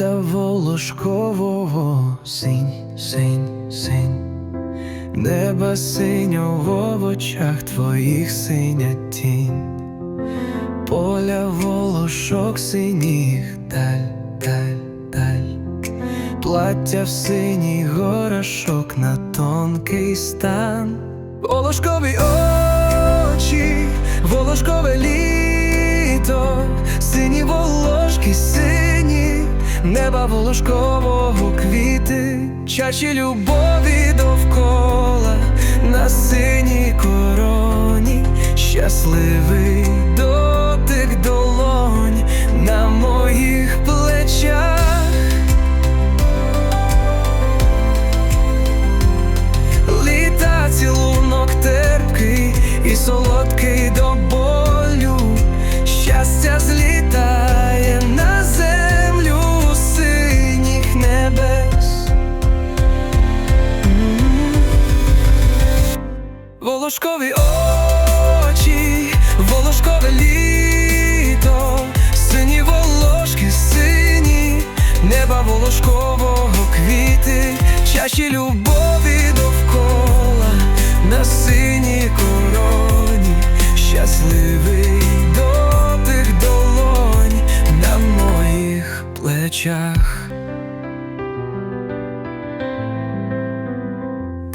волошкового. Синь, синь, синь, неба синього в очах твоїх синя тінь, поля волошок синіх, даль, даль, даль, плаття в синій горошок на тонкий стан, волошкові очі, волошкове літо, сині волошки, сині, неба волошкового квіти, чаші любові довкола на синій короні, щасливий дотик долонь на моїх плечах. Літа цілунок терпкий і солодкий Волошкові очі, волошкове літо, сині волошки, сині, неба волошкового квіти, чаші любові довкола на синій короні, щасливий дотик долонь на моїх плечах.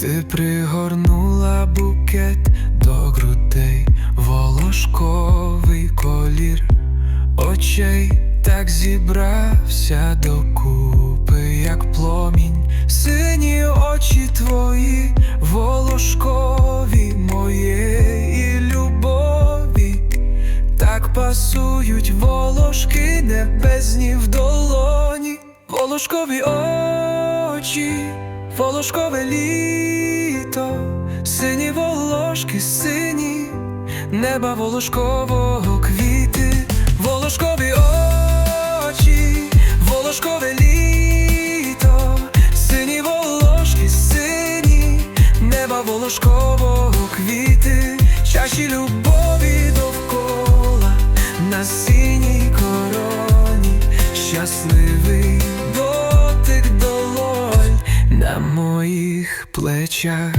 Ти пригорнула букет до грудей, волошковий колір очей так зібрався докупи, як пломінь, сині очі твої, волошкові моєї любові, так пасують волошки небесні в долоні, волошкові очі, волошкове літо, сині волошки, сині, неба волошкового квіти, волошкові очі, волошкове літо, сині волошки, сині, неба волошкового квіти, чаші любові довкола на синій короні, щасливий моїх плечах.